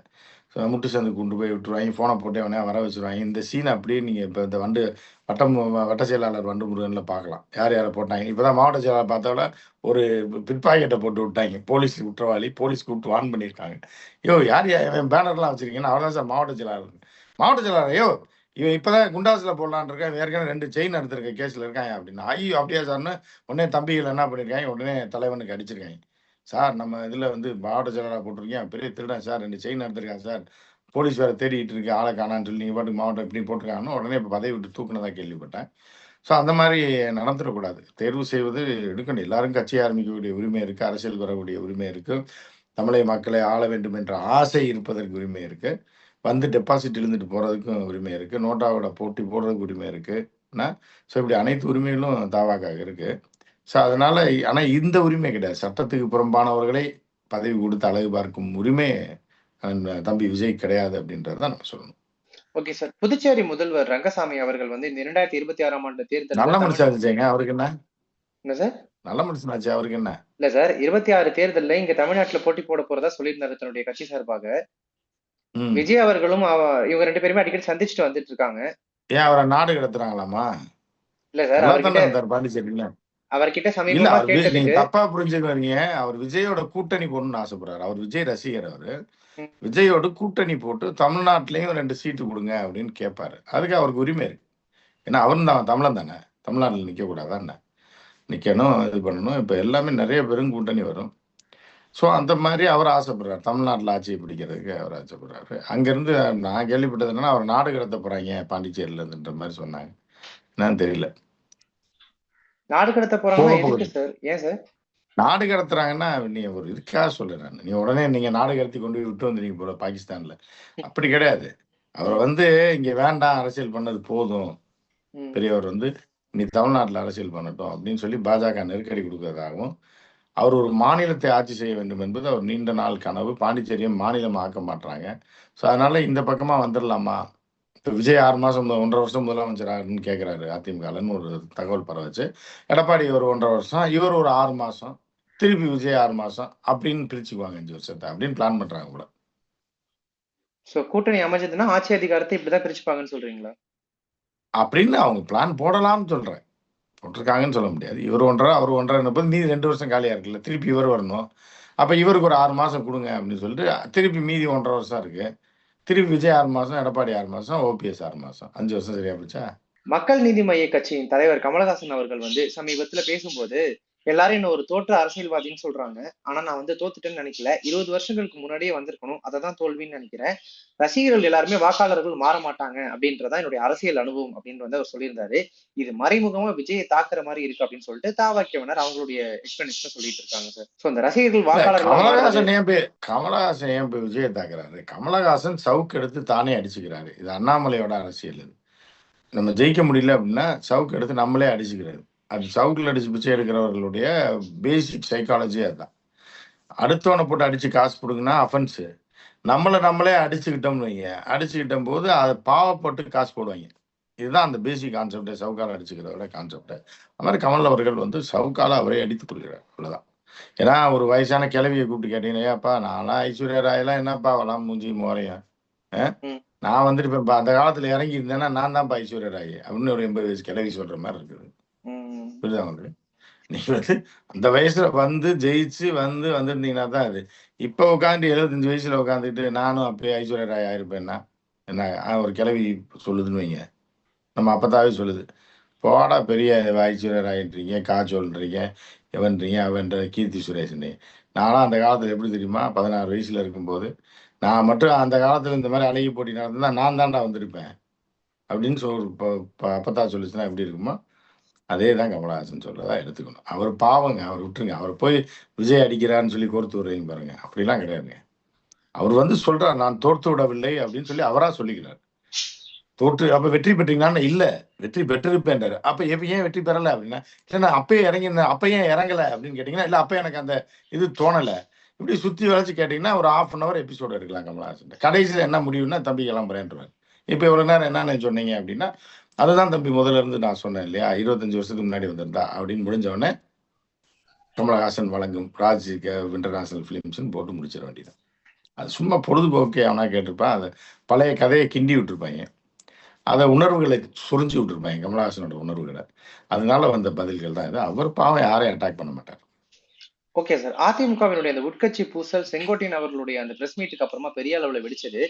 முட்டு சந்து கொண்டு போய் விட்டுருவாங்க. ஃபோனை போட்டே உடனே வர வச்சுருவாங்க. இந்த சீன் அப்படியே நீங்கள் இப்போ இந்த வண்டு வட்டம் வட்ட செயலாளர் வண்டு முருகனில் பார்க்கலாம். யார் யாரை போட்டாங்க? இப்போ தான் மாவட்ட செயலாளர் பார்த்தவள ஒரு பிற்பாக்கெட்டை போட்டு விட்டாங்க. போலீஸ் குற்றவாளி போலீஸ் கூப்பிட்டு வான் பண்ணியிருக்காங்க. ஐயோ யார் யா- இவன் பேனர்லாம் வச்சிருக்கீங்கன்னா அவர்தான் சார் மாவட்ட செயலாளர். மாவட்ட செயலாளர் ஐயோ இவன் இப்பதான் குண்டாஸ்ல போடலான்னு இருக்கேன். ஏற்கனவே ரெண்டு செயின் எடுத்திருக்க கேஸில் இருக்காங்க அப்படின்னா. ஐயோ அப்படியா சார்னு உடனே தம்பிகள் என்ன பண்ணிருக்காங்க? உடனே தலைவனுக்கு அடிச்சிருக்காங்க. சார் நம்ம இதில் வந்து மாவட்ட செயலராக போட்டிருக்கேன் பெரிய திருடன் சார். ரெண்டு செயின் எடுத்திருக்கான் சார். போலீஸ் வேறு தேடிட்டு இருக்கு. ஆளை காணான்னு சொல்லி நீங்கள் பாட்டுக்கு மாவட்டம் இப்படி போட்டிருக்காங்கன்னு உடனே இப்போ பதவி விட்டு தூக்குனதாக கேள்விப்பட்டேன். ஸோ அந்த மாதிரி நடந்துடக்கூடாது. தேர்வு செய்வது எடுக்கணும். எல்லாரும் கட்சி ஆரம்பிக்கக்கூடிய உரிமை இருக்குது அரசியல் வரக்கூடிய உரிமை இருக்குது தமிழக மக்களை ஆள வேண்டும் என்ற ஆசை இருப்பதற்கு உரிமை இருக்குது வந்து டெபாசிட் இருந்துட்டு போகிறதுக்கும் உரிமை இருக்குது நோட்டாவோட போட்டி போடுறதுக்கு உரிமை இருக்கு ஸோ இப்படி அனைத்து உரிமைகளும் தாவாக்காக இருக்குது ஸோ அதனால ஆனா இந்த உரிமை கிடையாது. சட்டத்துக்கு புறம்பானவர்களை பதவி கொடுத்து அழகு பார்க்கும் உரிமை தம்பி விஜய் கிடையாது அப்படின்றத நம்ம சொல்லணும். ஓகே சார் புதுச்சேரி முதல்வர் ரங்கசாமி அவர்கள் வந்து இந்த இரண்டாயிரத்தி இருபத்தி ஆறாம் ஆண்டு தேர்தல் நல்ல மனுஷன் அவருக்கு என்ன? என்ன சார் நல்ல மனுஷனாச்சு அவருக்கு என்ன? இல்ல சார் இருபத்தி ஆறு தேர்தல்ல இங்க தமிழ்நாட்டுல போட்டி போட போறதா சொல்லியிருந்தாரு தன்னுடைய கட்சி சார்பாக. விஜய் அவர்களும் அவ- இவங்க ரெண்டு பேருமே அடிக்கடி சந்திச்சுட்டு வந்துட்டு இருக்காங்க. ஏன் அவரை நாடு கடத்துறாங்களாமா? இல்ல சார் பாண்டிச்சேரியில. அவர்கிட்ட சமீபமா நீங்க தப்பா புரிஞ்சுக்கிறீங்க. அவர் விஜயோட கூட்டணி போடணும்னு ஆசைப்படுறாரு. அவர் விஜய் ரசிகர் அவரு. விஜயோட கூட்டணி போட்டு தமிழ்நாட்டிலையும் ரெண்டு சீட்டு கொடுங்க அப்படின்னு கேட்பாரு அதுக்கு அவருக்கு உரிமை இருக்கு. ஏன்னா அவரும் தான் தமிழன் தானே. தமிழ்நாட்டில் நிக்க கூடாதா என்ன? நிக்கணும் இது பண்ணணும். இப்ப எல்லாமே நிறைய பேரும் கூட்டணி வரும். ஸோ அந்த மாதிரி அவர் ஆசைப்படுறாரு. தமிழ்நாட்டில் ஆட்சியை பிடிக்கிறதுக்கு அவர் ஆசைப்படுறாரு. அங்கிருந்து நான் கேள்விப்பட்டது என்னன்னா அவர் நாடு கடத்த போறாங்க பாண்டிச்சேரியில இருந்துன்ற மாதிரி சொன்னாங்க. என்னன்னு தெரியல. நாடு கடத்த எதுக்கு சார்? ஏன் சார்? நாடு கடத்துறாங்கன்னா நீ ஒரு இதுக்காக சொல்றேன் நீ உடனே நீங்க நாடு கடத்தி கொண்டு போய் விட்டு வந்து நீங்க போல பாகிஸ்தான்ல. அப்படி கிடையாது. அவரை வந்து இங்க வேண்டாம் அரசியல் பண்ணது போதும். பெரியவர் வந்து நீ தமிழ்நாட்டுல அரசியல் பண்ணட்டும் அப்படின்னு சொல்லி பாஜக நெருக்கடி கொடுக்கறதாகவும் அவர் ஒரு மாநிலத்தை ஆட்சி செய்ய வேண்டும் என்பது அவர் நீண்ட நாள் கனவு. பாண்டிச்சேரியை மாநிலம் ஆக்க மாட்டாங்க ஸோ அதனால இந்த பக்கமா வந்துடலாமா இப்போ விஜய் ஆறு மாசம் மு- ஒன்றரை வருஷம் முதலமைச்சர் ஆகுன்னு கேட்குறாரு அதிமுகலன்னு ஒரு தகவல் பரவச்சு எடப்பாடி ஒரு ஒன்றரை வருஷம் இவர் ஒரு ஆறு மாசம் திருப்பி விஜய் ஆறு மாசம் அப்படின்னு பிரிச்சுக்குவாங்க அஞ்சு வருஷத்தை அப்படின்னு பிளான் பண்றாங்க கூட சோ கூட்டணி அமைஞ்சதுன்னா ஆட்சி அதிகாரத்தை இப்படிதான் பிரிச்சுப்பாங்கன்னு சொல்றீங்களா? அப்படின்னு அவங்க பிளான் போடலாம்னு சொல்றேன். போட்டிருக்காங்கன்னு சொல்ல முடியாது. இவர் ஒன்றரை அவர் ஒன்றரை போது மீதி ரெண்டு வருஷம் காலியா இருக்குல்ல. திருப்பி இவர் வரணும். அப்ப இவருக்கு ஒரு ஆறு மாசம் கொடுங்க அப்படின்னு சொல்லிட்டு திருப்பி மீதி ஒன்றரை வருஷம் இருக்கு. திருப்பி விஜய் ஆறு மாசம் எடப்பாடி ஆறு மாசம் ஓபிஎஸ் ஆறு மாசம். அஞ்சு வருஷம் சரியா போச்சா? மக்கள் நீதி மய்ய கட்சியின் தலைவர் கமலஹாசன் அவர்கள் வந்து சமீபத்துல பேசும்போது எல்லாரும் என்ன ஒரு தோற்ற அரசியல்வாதின்னு சொல்றாங்க. ஆனா நான் வந்து தோத்துட்டேன்னு நினைக்கல. இருபது வருஷங்களுக்கு முன்னாடியே வந்திருக்கணும். அதை தான் தோல்வின்னு நினைக்கிறேன். ரசிகர்கள் எல்லாருமே வாக்காளர்கள் மாற மாட்டாங்க அப்படின்றதான் என்னுடைய அரசியல் அனுபவம் அப்படின்னு வந்து அவர் சொல்லியிருந்தாரு. இது மறைமுகமா விஜயை தாக்குற மாதிரி இருக்கு அப்படின்னு சொல்லிட்டு தாவாக்கியவனர் அவங்களுடைய எக்ஸ்பிளனேஷன் சொல்லிட்டு இருக்காங்க சார். சோ இந்த ரசிகர்கள் வாக்காளர்கள் கமலஹாசன் ஏன் போய் கமலஹாசன் ஏன் போய் விஜயை தாக்குறாரு? கமலஹாசன் சவுக்கு எடுத்து தானே அடிச்சுக்கிறாரு. இது அண்ணாமலையோட அரசியல் இது. நம்ம ஜெயிக்க முடியல அப்படின்னா சவுக்கு எடுத்து நம்மளே அடிச்சுக்கிறாரு. அது சவுக்கில் அடிச்சு பிச்சை எடுக்கிறவர்களுடைய பேசிக் சைக்காலஜி அதுதான். அடுத்தவனை போட்டு அடிச்சு காசு கொடுங்கன்னா அஃபென்ஸு நம்மளை நம்மளே அடிச்சுக்கிட்டோம்னு வைங்க. அடிச்சுக்கிட்ட போது அதை பாவப்பட்டு காசு போடுவாங்க. இதுதான் அந்த பேசிக் கான்செப்ட் சவுக்கால அடிச்சுக்கிறதோட கான்செப்ட் அது மாதிரி கமல் அவர்கள் வந்து சவுக்கால அவரே அடித்துக் கொள்கிறார். அவ்வளவுதான். ஏன்னா ஒரு வயசான கிழவியை கூப்பிட்டு கேட்டீங்கன்னா ஏப்பா நான்லாம் ஐஸ்வர்யா ராயெல்லாம் என்னப்பா அவெல்லாம் மூஞ்சி மோரையும். நான் வந்துட்டு இப்ப அந்த காலத்துல இறங்கி இருந்தேன்னா நான் தான்ப்பா ஐஸ்வர்யா ராய். அப்படின்னு ஒரு எண்பது வயசு கிழவி சொல்ற மாதிரி இருக்குது. புரியுதா உங்களுக்கு நீங்க வந்து அந்த வயசுல வந்து ஜெயிச்சு வந்து வந்திருந்தீங்கன்னா தான் அது. இப்ப உட்காந்து எழுபத்தஞ்சு வயசுல உட்காந்துட்டு நானும் அப்பயே ஐஸ்வர்யா ராய் ஆயிருப்பேன்னா என்ன ஒரு கிளவி சொல்லுதுன்னு வைங்க. நம்ம அப்பதாவே சொல்லுது. போடா பெரிய ஐஸ்வர்யா ராயின்றீங்க காச்சோல்ன்றீங்க எவன்றீங்க அவன்ற கீர்த்தி சுரேஷ்னு. நானும் அந்த காலத்துல எப்படி தெரியுமா பதினாறு வயசுல இருக்கும்போது நான் மட்டும் அந்த காலத்துல இந்த மாதிரி அழகி போட்டி நடந்தா நான் தான்டா வந்திருப்பேன். அப்படின்னு சொல் அப்பத்தா சொல்லுச்சுன்னா எப்படி இருக்குமா அதே தான் கமலஹாசன் சொல்றதா எடுத்துக்கணும். அவர் பாவங்க அவர் விட்டுருங்க. அவர் போய் விஜய் அடிக்கிறான்னு சொல்லி கோர்த்து விடுறீங்க பாருங்க. அப்படிலாம் கிடையாதுங்க. அவர் வந்து சொல்றார் நான் தோற்று விடவில்லை அப்படின்னு சொல்லி அவரா சொல்லிக்கிறார். தோற்று அப்ப வெற்றி பெற்றீங்கன்னா இல்ல. வெற்றி பெற்றிருப்பேன்றாரு. அப்ப எப்ப ஏன் வெற்றி பெறல அப்படின்னா இல்ல நான் அப்பயே இறங்கியிருந்தேன் அப்ப ஏன் இறங்கல? அப்படின்னு கேட்டீங்கன்னா இல்ல அப்ப எனக்கு அந்த இது தோணல. இப்படி சுத்தி வளைச்சு கேட்டீங்கன்னா ஒரு ஹாஃப் அன் அவர் எபிசோடு எடுக்கலாம் கமலஹாசன் கடைசியில என்ன முடிவுன்னா தம்பி கிளம்புறேன்றாரு இப்ப இவ்வளவு நேரம் என்னென்ன சொன்னீங்க அப்படின்னா அதுதான் தம்பி முதல்ல இருந்து நான் சொன்னேன் இல்லையா? இருபத்தஞ்சு வருஷத்துக்கு முன்னாடி வந்திருந்தா அப்படின்னு முடிஞ்சவொடனே கமலஹாசன் வழங்கும் ராஜ் இன்டர்நேஷனல் ஃபிலிம்ஸ்னு போட்டு முடிச்சிட வேண்டியது அது சும்மா பொழுதுபோக்கே அவனா கேட்டிருப்பான். அதை பழைய கதையை கிண்டி விட்டுருப்பாங்க அதை உணர்வுகளை சுரிஞ்சு விட்டுருப்பாங்க கமலஹாசனோட உணர்வுகளை. அதனால வந்த பதில்கள் தான் இது. அவர் பாவம் யாரையும் அட்டாக் பண்ண மாட்டார். ஓகே சார் அதிமுகவினுடைய அந்த உட்கட்சி பூசல் செங்கோட்டையன் அவர்களுடைய அந்த பிரஸ் மீட்டுக்கு அப்புறமா பெரிய அளவுல வெடிச்சது.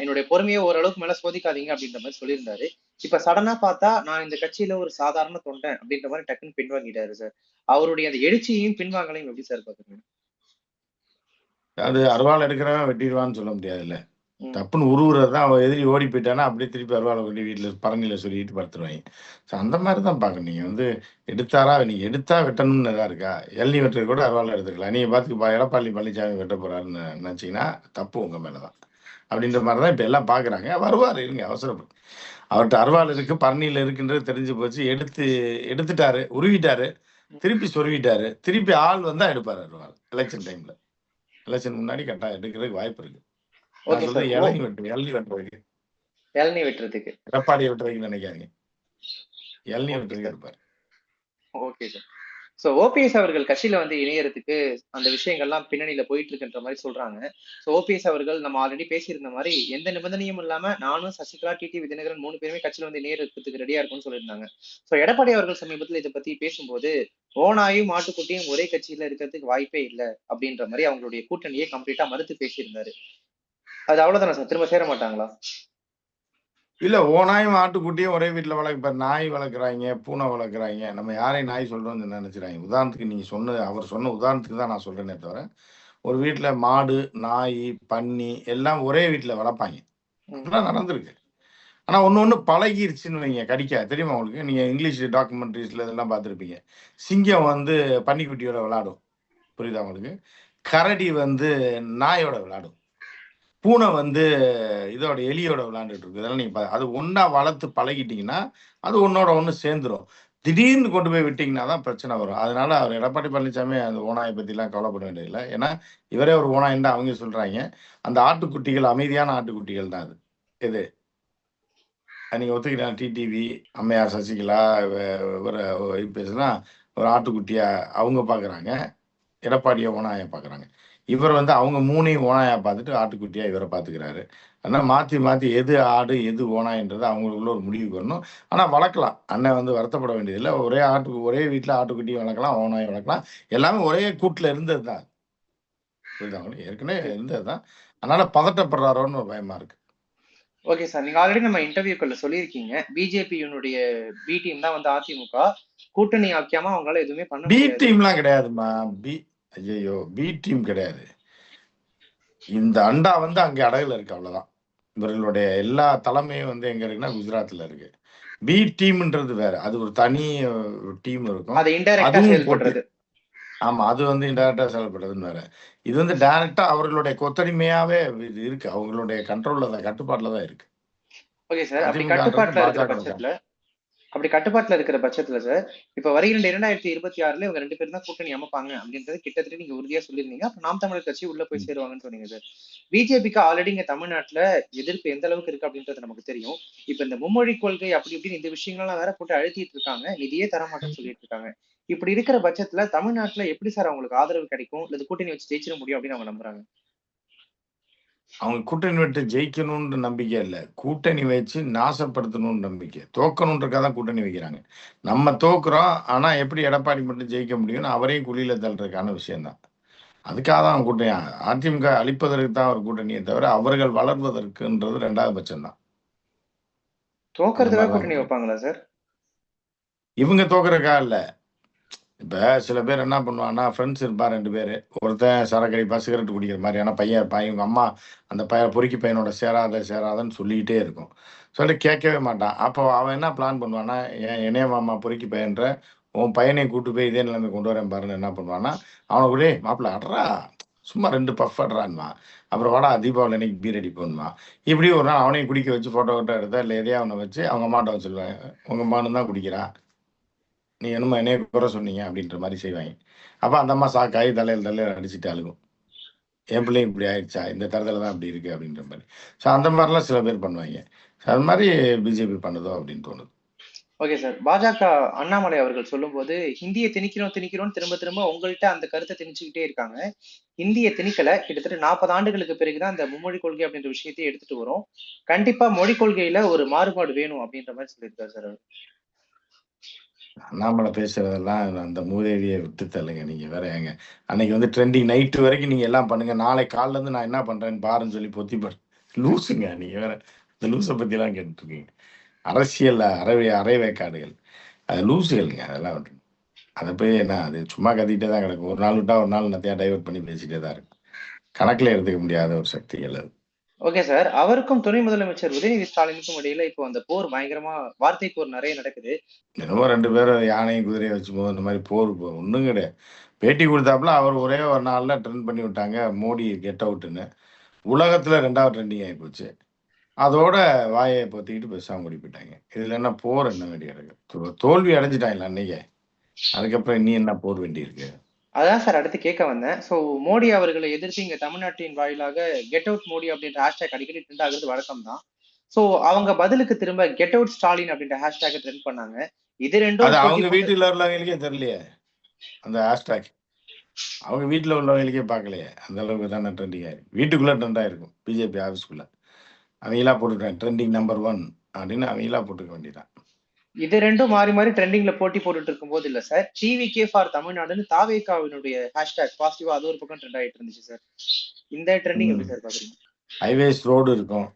என்னுடைய பொறுமையை ஓரளவுக்கு மேல சோதிக்காதீங்க அப்படின்ற மாதிரி சொல்லியிருந்தாரு. இப்ப சடனா பார்த்தா நான் இந்த கட்சியில ஒரு சாதாரண தொண்டன் அப்படின்ற மாதிரி டக்குன்னு பின்வாங்கிட்டாரு சார் அவருடைய அந்த எழுச்சியையும் பின்வாங்கலையும் எப்படி சார் பாக்குறீங்க அது அருவாள் எடுக்கிறவன் வெட்டிடுவான்னு சொல்ல முடியாது இல்லை தப்புன்னு உருவுறது தான் அவன் எதிரி ஓடி போயிட்டானா அப்படியே திருப்பி அருவாளை கொண்டு வீட்டில் பரணியில் சொல்லிட்டு படுத்துருவாங்க. ஸோ அந்த மாதிரி தான் பார்க்கணும். நீங்கள் வந்து எடுத்தாரா நீங்கள் எடுத்தா வெட்டணும்னு எதா இருக்கா? எல்னி வெட்டுறது கூட அருவாளை எடுத்துக்கலாம். நீங்கள் பார்த்து எடப்பாடி பழனிசாமி வெட்ட போறாருன்னு நினச்சிங்கன்னா தப்பு உங்கள் மேலே தான் அப்படின்ற மாதிரி தான் இப்போ எல்லாம் பார்க்குறாங்க வருவார் இருங்க அவசரப்படு. அவர்கிட்ட அருவாள் இருக்கு பரணியில் இருக்குன்றது தெரிஞ்சு போச்சு. எடுத்து எடுத்துட்டாரு உருவிட்டாரு. திருப்பி சொருவிட்டாரு. திருப்பி ஆள் வந்தா எடுப்பாரு அருவாள் எலெக்ஷன் டைம்ல எலெக்ஷன் முன்னாடி கரெக்டாக எடுக்கிறதுக்கு வாய்ப்பு இருக்கு. ஓகே சொல்றது சார் இளநி வெட்டு இளநி வெட்டுறதுக்கு இளநீ வெட்டுறதுக்கு. எடப்பாடியை வெட்டுறதுக்கு நினைக்காதீங்க இளநி. வெட்டுறதுக்கு இருப்பாரு ஓகே சார் சோ ஓபிஎஸ் அவர்கள் கட்சியில வந்து இணையறதுக்கு அந்த விஷயங்கள்லாம் பின்னணியில போயிட்டு இருக்குன்ற மாதிரி சொல்றாங்க. சோ ஓபிஎஸ் அவர்கள் நம்ம ஆல்ரெடி பேசியிருந்த மாதிரி எந்த நிபந்தனையும் இல்லாம நானும் சசிகலா டிடி விதிநகரன் மூணு பேருமே கட்சியில வந்து இணையறதுக்கு ரெடியா இருக்கும்னு சொல்லியிருந்தாங்க. சோ எடப்பாடி அவர்கள் சமீபத்துல இதை பத்தி பேசும்போது ஓனாயும் மாட்டுக்குட்டியும் ஒரே கட்சியில இருக்கிறதுக்கு வாய்ப்பே இல்லை அப்படின்ற மாதிரி அவங்களுடைய கூட்டணியை கம்ப்ளீட்டா மறுத்து பேசியிருந்தாரு. அது அவ்வளவுதானே சார்? திரும்ப சேர மாட்டாங்களா? இல்ல ஓனாயும் ஆட்டுக்குட்டியும் ஒரே வீட்டுல வளர்க்க இப்ப நாய் வளர்க்குறாங்க பூனை வளர்க்குறாங்க நம்ம யாரையும் நாய் சொல்றோம்னு நினைச்சுறாங்க. உதாரணத்துக்கு நீங்க சொன்ன அவர் சொன்ன உதாரணத்துக்கு தான் நான் சொல்றேனே தவிர ஒரு வீட்டுல மாடு நாய் பன்னி எல்லாம் ஒரே வீட்டுல வளர்ப்பாங்க. நடந்திருக்கு. ஆனா ஒண்ணு ஒண்ணு பழகிருச்சுன்னு வைங்க கடிக்க. தெரியுமா உங்களுக்கு? நீங்க இங்கிலீஷ் டாக்குமெண்ட்ரிஸ்ல இதெல்லாம் பார்த்துருப்பீங்க. சிங்கம் வந்து பன்னிக்குட்டியோட விளையாடும். புரியுதா உங்களுக்கு? கரடி வந்து நாயோட விளையாடும். பூனை வந்து இதோட எலியோட விளையாண்டுட்டு இருக்கு இதெல்லாம் நீங்க அது ஒன்றா வளர்த்து பழகிட்டீங்கன்னா அது உன்னோட ஒண்ணு சேர்ந்துரும். திடீர்னு கொண்டு போய் விட்டீங்கன்னா தான் பிரச்சனை வரும். அதனால அவர் எடப்பாடி பழனிசாமி அந்த ஓனாயை பத்தி எல்லாம் கவலைப்பட வேண்டியதில்லை. ஏன்னா இவரே ஒரு ஓனாயின்னு தான் அவங்க சொல்றாங்க. அந்த ஆட்டுக்குட்டிகள் அமைதியான ஆட்டுக்குட்டிகள் தான் அது. இது. நீங்கள் நீங்க டிடிவி அம்மையார் சசிகலா இவர பேசுனா ஒரு ஆட்டுக்குட்டியா அவங்க பாக்குறாங்க. எடப்பாடியை ஓனாயை பாக்குறாங்க. இவர் வந்து அவங்க மூணையும் ஓனாயா பார்த்துட்டு ஆட்டுக்குட்டியா இவரை பாத்துக்கிறாரு அதனால மாத்தி மாத்தி எது ஆடு எது ஓனாயின்றது அவங்களுக்குள்ள ஒரு முடிவுக்கு வரணும். ஆனா வளர்க்கலாம். அண்ணன் வந்து வருத்தப்பட வேண்டியதில்லை. ஒரே ஆட்டு ஒரே வீட்டுல ஆட்டுக்குட்டியும் வளர்க்கலாம் ஓனாயும் வளர்க்கலாம். எல்லாமே ஒரே கூட்டுல இருந்தது தான் புரியுதா உங்களுக்கு? ஏற்கனவே இருந்தது தான் அதனால பதட்டப்படுறாரோன்னு ஒரு பயமா இருக்கு. ஓகே சார் நீங்க ஆல்ரெடி நம்ம இன்டர்வியூக்குள்ள சொல்லியிருக்கீங்க. பிஜேபியினுடைய பி டீம் தான் வந்து அதிமுக கூட்டணி ஆக்கியாம அவங்களால எதுவுமே பண்ண பி டீம்லாம் கிடையாதுமா பி ஐயோ பி டீம் கிடையாது. இந்த அண்டா வந்து அங்க அடகுல இருக்கு அவ்வளவுதான். இவர்களுடைய எல்லா தலைமையும் வந்து எங்க இருக்குன்னா குஜராத்ல இருக்கு. பி டீம்ன்றது வேற. அது ஒரு தனி டீம் இருக்கும். அதுவும் செயல்படுறது ஆமா அது வந்து இன்டெரக்டா செயல்படுறதுன்னு வேற. இது வந்து டைரக்டா அவர்களுடைய கொத்தடிமையாவே இது இருக்கு. அவங்களுடைய கண்ட்ரோல்ல தான் கட்டுப்பாட்டுல தான் இருக்கு. ஓகே சார் அப்படி கட்டுப்பாட்டுல இருக்கிற பாஜக பட்சத்துல அப்படி கட்டுப்பாட்டுல இருக்கிற பட்சத்துல சார் இப்ப வருகின்ற இரண்டாயிரத்தி இருபத்தி ஆறுல இவங்க ரெண்டு பேரும் தான் கூட்டணி அமைப்பாங்க அப்படின்றது கிட்டத்தட்ட நீங்க உறுதியா சொல்லியிருந்தீங்க. அப்ப நாம் தமிழர் கட்சி உள்ள போய். சேருவாங்கன்னு சொன்னீங்க சார் பிஜேபிக்கு ஆல்ரெடி இங்க தமிழ்நாட்டுல எதிர்ப்பு எந்த அளவுக்கு இருக்கு அப்படின்றது நமக்கு தெரியும். இப்ப இந்த மும்மொழி கொள்கை அப்படி இப்படின்னு இந்த விஷயங்கள்லாம் வேற போட்டு அழுத்திட்டு இருக்காங்க. நிதியே தர மாட்டேன்னு சொல்லிட்டு இருக்காங்க. இப்படி இருக்கிற பட்சத்துல தமிழ்நாட்டுல எப்படி சார் அவங்களுக்கு ஆதரவு கிடைக்கும்? இல்ல கூட்டணி வச்சு ஜெயிச்சிட முடியும் அப்படின்னு அவங்க நம்புறாங்க? அவங்க கூட்டணி விட்டு ஜெயிக்கணும்னு நம்பிக்கை இல்லை. கூட்டணி வச்சு நாசப்படுத்தணும்னு நம்பிக்கை. தோக்கணுன்றக்காக தான் கூட்டணி வைக்கிறாங்க. நம்ம தோக்குறோம் ஆனா எப்படி எடப்பாடி மட்டும் ஜெயிக்க முடியும்னு அவரையும் குழியில தள்ளுறதுக்கான விஷயம்தான் அதுக்காக தான் அவங்க கூட்டணி அதிமுக அழிப்பதற்கு தான் ஒரு கூட்டணியை தவிர அவர்கள் வளர்வதற்குன்றது ரெண்டாவது பட்சம் தான். தோக்கறதுக்காக கூட்டணி வைப்பாங்களா சார்? இவங்க தோக்குறதுக்காக இல்ல. இப்போ சில பேர் என்ன பண்ணுவாங்கன்னா ஃப்ரெண்ட்ஸ் இருப்பான் ரெண்டு பேர். ஒருத்தன் சரக்கடிப்பா சிகரெட் குடிக்கிற மாதிரியான பையன் இருப்பான். இவங்க அம்மா அந்த பையன் பொறுக்கி பையனோட சேராத சேராதன்னு சொல்லிக்கிட்டே இருக்கும். சொல்லிட்டு கேட்கவே மாட்டான். அப்போ அவன் என்ன பிளான் பண்ணுவான்னா என் இணைய மாமா பொறுக்கி பையன்ற உன் பையனையும் கூட்டு போய் இதே நிலைமை கொண்டு வரேன் பாருன்னு என்ன பண்ணுவான்னா அவனை கூட மாப்பிள்ள அட்றா சும்மா ரெண்டு பஃப் அட்றான்மா. அப்புறம் வாடா தீபாவளி அன்னைக்கு பீர் அடிப்போன்மா இப்படி ஒரு நாள் அவனையும் குடிக்க வச்சு ஃபோட்டோ கிட்ட எடுத்தா இல்லை எதையா அவனை வச்சு அவங்க அம்மாட்ட வச்சு சொல்லுவாங்க. உங்க அம்மானு தான் குடிக்கிறான் நீ என்னமோ என்னைய குறை சொன்னீங்க அப்படின்ற மாதிரி செய்வாங்க. அப்போ அந்த அம்மா சாக்காயி தலையில் தலையில் அடிச்சுட்டு அழுகும். என் பிள்ளையும் இப்படி ஆயிடுச்சா? இந்த தரத்துல தான் அப்படி இருக்கு அப்படின்ற மாதிரி. ஸோ அந்த மாதிரிலாம் சில பேர் பண்ணுவாங்க. ஸோ அது மாதிரி பிஜேபி பண்ணுதோ அப்படின்னு தோணுது. ஓகே சார் பாஜக அண்ணாமலை அவர்கள் சொல்லும்போது ஹிந்தியை திணிக்கிறோம் திணிக்கிறோம் திரும்ப திரும்ப உங்கள்கிட்ட அந்த கருத்தை திணிச்சுக்கிட்டே இருக்காங்க. இந்திய திணிக்கல. கிட்டத்தட்ட நாற்பது ஆண்டுகளுக்கு பிறகுதான் அந்த மும்மொழி கொள்கை அப்படின்ற விஷயத்தை எடுத்துட்டு வரும். கண்டிப்பா மொழி கொள்கையில ஒரு மாறுபாடு வேணும் அப்படின்ற மாதிரி சொல்லியிருக்காரு சார் அவர். அண்ணாமலை பேசுறதெல்லாம் அந்த மூதேவியை விட்டு தள்ளுங்க நீங்க வேற ஏங்க. அன்னைக்கு வந்து ட்ரெண்டிங் நைட்டு வரைக்கும் நீங்க எல்லாம் பண்ணுங்க. நாளை காலைல இருந்து நான் என்ன பண்றேன்னு பாருன்னு சொல்லி பொத்தி பாரு லூசுங்க. நீங்க வேற இந்த லூஸை பத்தி எல்லாம் கேட்டுருக்கீங்க அரசியல் அறவே அறவே அரைவேக்காடுகள் அது லூசுகளுங்க. அதெல்லாம் விட்டு அதை போய் என்ன அது சும்மா கத்திட்டே தான் கிடக்கும். ஒரு நாள் விட்டா ஒரு நாள் நத்தையா டைவர்ட் பண்ணி பேசிட்டே தான் இருக்கும். கணக்குல எடுத்துக்க முடியாத ஒரு சக்திகள் அது ஓகே சார் அவருக்கும் துணை முதலமைச்சர் உதயநிதி ஸ்டாலினுக்கும் இடையில இப்போ அந்த போர் பயங்கரமா வார்த்தை போர் நிறைய நடக்குது. என்னமோ ரெண்டு பேரும் யானையும் குதிரையை வச்சு போது இந்த மாதிரி போர் போ- கிடையாது. பேட்டி கொடுத்தாப்புல அவர் ஒரே ஒரு நாள்ல ட்ரெண்ட் பண்ணி விட்டாங்க மோடி கெட் அவுட்டுன்னு உலகத்துல ரெண்டாவது ட்ரெண்டிங் ஆகி போச்சு. அதோட வாயை பத்திக்கிட்டு பெருசாக ஓடி போயிட்டாங்க இதுல என்ன போர் என்ன வேண்டிய இருக்கு தோல்வி அடைஞ்சிட்டாங்களா அன்னைக்கு? அதுக்கப்புறம் நீ என்ன போர் வேண்டி இருக்கு அதான் சார் அடுத்து கேட்க வந்தேன். சோ மோடி அவர்களை எதிர்த்து இங்க தமிழ்நாட்டின் வாயிலாக கெட் அவுட் மோடி அப்படின்ற ஹேஷ்டேக் அடிக்கடி ட்ரெண்ட் ஆகுறது வழக்கம் தான். சோ அவங்க பதிலுக்கு திரும்ப கெட் அவுட் ஸ்டாலின் அப்படின்ற ஹேஷ்டேக் ட்ரெண்ட் பண்ணாங்க. இது ரெண்டும் அவங்க வீட்டுல உள்ளவங்களுக்கே தெரியலையே அந்த ஹேஷ்டாக் அவங்க வீட்டுல உள்ளவங்களுக்கே பார்க்கலையே அந்த அளவுக்கு தானே ட்ரெண்டிங் ஆயிருக்கு. வீட்டுக்குள்ள ட்ரெண்ட் ஆயிருக்கும் பிஜேபி ஆஃபீஸ்க்குள்ள அவங்களா போட்டுட்டாங்க ட்ரெண்டிங் நம்பர் ஒன் அப்படின்னு அவங்களா போட்டுக்க வேண்டியதான் இது ரெண்டும் மாறி மாறி ட்ரெண்டிங்ல போட்டி போட்டுட்டு இருக்கும்போது இல்ல சார். டிவிகே ஃபார் தமிழ்நாடுன்னு தாவேகாவினுடைய ஹேஷ்டேக் பாசிட்டிவா அது ஒரு பக்கம் ட்ரெண்ட் ஆயிட்டு இருந்துச்சு சார். இந்த ட்ரெண்டிங் எப்படி சார் பாக்குறீங்க? ஹைவேஸ் ரோடு இருக்கும்.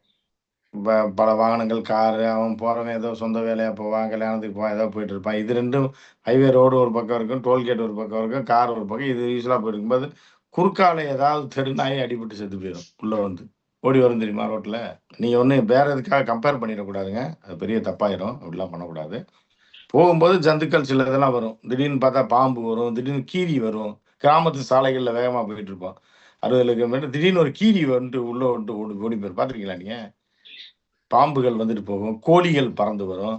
ப- பல வாகனங்கள் காரு அவன் போறவன் ஏதோ சொந்த வேலையா போவான் கல்யாணத்துக்கு போவான் ஏதோ போயிட்டு இருப்பான். இது ரெண்டும் ஹைவே ரோடு ஒரு பக்கம் இருக்கும் டோல்கேட் ஒரு பக்கம் இருக்கும் கார் ஒரு பக்கம். இது யூஸ்வலா போயிருக்கும்போது குறுக்கால ஏதாவது தெருநாய் அடிபட்டு செத்து போயிடும் உள்ள வந்து. ஓடி வரும் தெரியுமா ரோட்டில் நீங்கள் ஒன்றும் வேற எதுக்காக கம்பேர் பண்ணிடக்கூடாதுங்க. அது பெரிய தப்பாயிரும் அப்படிலாம் பண்ணக்கூடாது. போகும்போது ஜந்துக்கள் சில இதெல்லாம் வரும். திடீர்னு பார்த்தா பாம்பு வரும். திடீர்னு கீரி வரும். கிராமத்து சாலைகளில் வேகமாக போயிட்டு இருப்போம். அறுபதுல கிலோமீட்டர் திடீர்னு ஒரு கீரி வந்துட்டு உள்ளே வந்துட்டு ஓடி ஓடி போயிரு பார்த்துருக்கீங்களா நீங்கள் பாம்புகள் வந்துட்டு போகும். கோழிகள் பறந்து வரும்.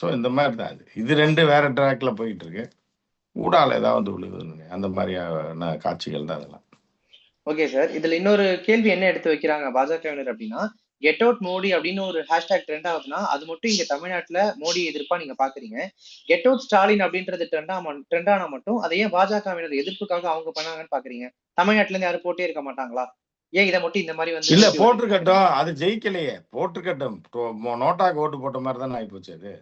ஸோ இந்த மாதிரி தான் இது. இது ரெண்டு வேற ட்ராக்ல போயிட்டு இருக்கு. ஊடால ஏதாவது வந்து விழுகுதுன்னு அந்த மாதிரியான காட்சிகள் தான் அதெல்லாம் ஓகே சார் இதுல இன்னொரு கேள்வி என்ன எடுத்து வைக்கிறாங்க பாஜகவினர் அப்படின்னா கெட் அவுட் மோடி அப்படின்னு ஒரு ஹேஷ்டாக் ட்ரெண்ட் ஆகுதுன்னா அது மட்டும் இங்க தமிழ்நாட்டுல மோடி எதிர்ப்பா நீங்க பாக்குறீங்க. கெட் அவுட் ஸ்டாலின் அப்படின்றது ட்ரெண்டா ட்ரெண்ட் ஆனா மட்டும் அதை ஏன் பாஜகவினர் எதிர்ப்புக்காக அவங்க பண்ணாங்கன்னு பாக்குறீங்க? தமிழ்நாட்டுல இருந்து யாரும் போட்டே இருக்க மாட்டாங்களா? ஏன் இதை மட்டும் இந்த மாதிரி வந்து இல்ல போட்டிருக்கட்டும். அது ஜெயிக்கலையே. போட்டிருக்கட்டும். நோட்டாக்கு ஓட்டு போட்ட மாதிரி தான் ஆயிப்போச்சு அது.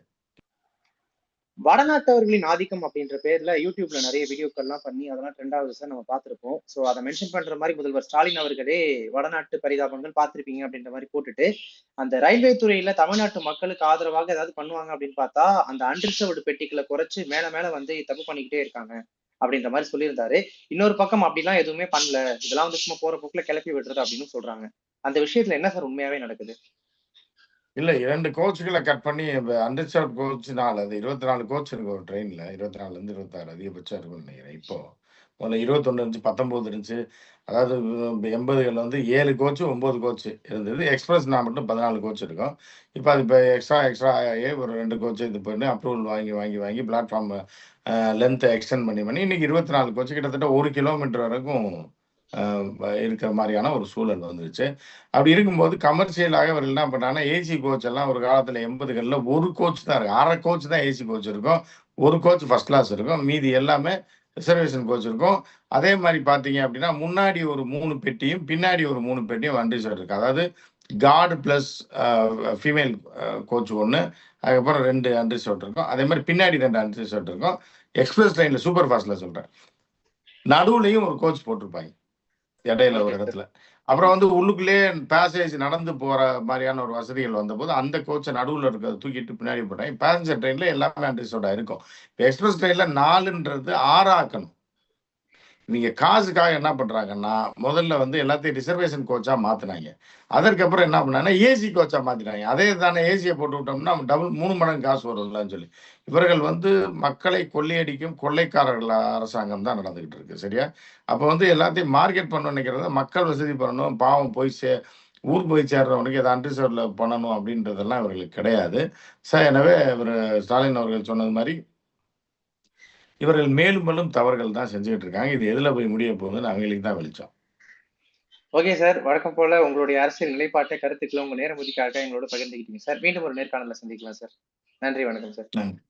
வடநாட்டவர்களின் ஆதிக்கம் அப்படின்ற பேர்ல யூடியூப்ல நிறைய வீடியோக்கள்லாம் பண்ணி அதெல்லாம் ரெண்டாவது சார் நம்ம பார்த்திருப்போம். சோ அதை மென்ஷன் பண்ற மாதிரி முதல்வர் ஸ்டாலின் அவர்களே வடநாட்டு பரிதாபங்கள் பார்த்திருப்பீங்க அப்படின்ற மாதிரி போட்டுட்டு அந்த ரயில்வே துறையில தமிழ்நாட்டு மக்களுக்கு ஆதரவாக ஏதாவது பண்ணுவாங்க அப்படின்னு பார்த்தா அந்த அன்ரிசர்வ்டு பெட்டிகளை குறைச்சு மேல மேல வந்து தப்பு பண்ணிக்கிட்டே இருக்காங்க அப்படின்ற மாதிரி சொல்லியிருந்தாரு. இன்னொரு பக்கம் அப்படிலாம் எதுவுமே பண்ணல. இதெல்லாம் வந்து சும்மா போற போக்குல கிளப்பி விடுறது அப்படின்னு சொல்றாங்க. அந்த விஷயத்துல என்ன சார் உண்மையாவே நடக்குது? இல்ல இரண்டு கோச்சுகளை கட் பண்ணி அண்டர்ஸ்டாண்ட் கோச் நாலு அது இருபத்தி நாலு கோச் இருக்கு ஒரு ட்ரெயின்ல இருபத்தி நாலுல இருந்து இருபத்தாறு அதிகபட்சம் இருக்கும்னு நினைக்கிறேன். இப்போ முதல்ல இருபத்தொன்னு இருந்துச்சு பத்தொன்பது இருந்துச்சு. அதாவது எண்பதுகள் வந்து ஏழு கோச்சு ஒன்பது கோச்சு இருந்தது. எக்ஸ்பிரஸ் நான் மட்டும் பதினாலு கோச் இருக்கும். இப்போ அது இப்போ எக்ஸ்ட்ரா எக்ஸ்ட்ரா ஆகி ஒரு ரெண்டு கோச்சு இது பண்ணி அப்ரூவல் வாங்கி வாங்கி வாங்கி பிளாட்ஃபார்ம் லென்த்தை எக்ஸ்டெண்ட் பண்ணி பண்ணி இன்னைக்கு இருபத்தி நாலு கோச்சு கிட்டத்தட்ட ஒரு கிலோமீட்டர் வரைக்கும் இருக்கிற மாதிரியான ஒரு சூழல் வந்துருச்சு. அப்படி இருக்கும்போது கமர்ஷியலாக அவர் என்ன பண்ணாங்கன்னா ஏசி கோச் எல்லாம் ஒரு காலத்தில் எண்பதுகளில் ஒரு கோச் தான் இருக்கு அரை கோச் தான் ஏசி கோச் இருக்கும். ஒரு கோச் ஃபர்ஸ்ட் கிளாஸ் இருக்கும். மீதி எல்லாமே ரிசர்வேஷன் கோச் இருக்கும். அதே மாதிரி பார்த்தீங்க அப்படின்னா முன்னாடி ஒரு மூணு பெட்டியும் பின்னாடி ஒரு மூணு பெட்டியும் அன்ரிசர்வ் இருக்கு. அதாவது கார்டு ப்ளஸ் ஃபீமேல் கோச் ஒன்று அதுக்கப்புறம் ரெண்டு அன்ரிசர்வ் இருக்கும். அதே மாதிரி பின்னாடி ரெண்டு அன்ரிசர்வ் இருக்கும். எக்ஸ்பிரஸ் ட்ரெயினில் சூப்பர் ஃபாஸ்ட்டில் சொல்கிறேன் நடுவுலையும் ஒரு கோச் போட்டிருப்பாங்க. இடையில ஒரு. இடத்துல. அப்புறம் வந்து உள்ளுக்குள்ளேயே பேசேஜ் நடந்து போற மாதிரியான ஒரு வசதிகள் வந்தபோது அந்த கோச்சை நடுவுல இருக்கிறத தூக்கிட்டு பின்னாடி போட்டாங்க பேசஞ்சர் ட்ரெயின்ல எல்லாமே அன்ரிசர்வ்டா இருக்கும். எக்ஸ்பிரஸ் ட்ரெயின்ல நாலுன்றது ஆறாக்கணும். நீங்க காசுக்காக என்ன பண்றாங்கன்னா முதல்ல வந்து எல்லாத்தையும் ரிசர்வேஷன் கோச்சா மாத்தினாங்க. அதற்கப்புறம் என்ன பண்ணாங்கன்னா ஏசி கோச்சா மாத்தினாங்க அதே தானே ஏசியை போட்டு விட்டோம்னா டபுள் மூணு மடங்கு காசு வருதுலான்னு சொல்லி. இவர்கள் வந்து மக்களை கொள்ளையடிக்கும் கொள்ளைக்காரர்கள் அரசாங்கம் தான் நடந்துகிட்டு இருக்கு சரியா? அப்போ வந்து எல்லாத்தையும் மார்க்கெட் பண்ண நினைக்கிறத மக்கள் வசதி பண்ணணும். பாவம் போய் சே ஊர் போய் சேர்றவனுக்கு இதை அன்ரிசர்வ்ல பண்ணணும் அப்படின்றதெல்லாம் இவர்களுக்கு கிடையாது. ச எனவே இவர் ஸ்டாலின் அவர்கள் சொன்னது மாதிரி இவர்கள் மேலும் மேலும் தவறுகள் தான் செஞ்சுக்கிட்டு இருக்காங்க இது எதுல போய் முடிய போகுதுன்னு அவங்களுக்கு தான் வெளிச்சம். Okay sir. வழக்கம் போல உங்களுடைய அரசியல் நிலைப்பாட்டை கருத்துக்களை உங்க நேரம் ஒதுக்காக எங்களோட பகிர்ந்துக்கிட்டீங்க சார். மீண்டும் ஒரு நேர்காணல சந்திக்கலாம் சார். நன்றி வணக்கம் சார். நன்றி.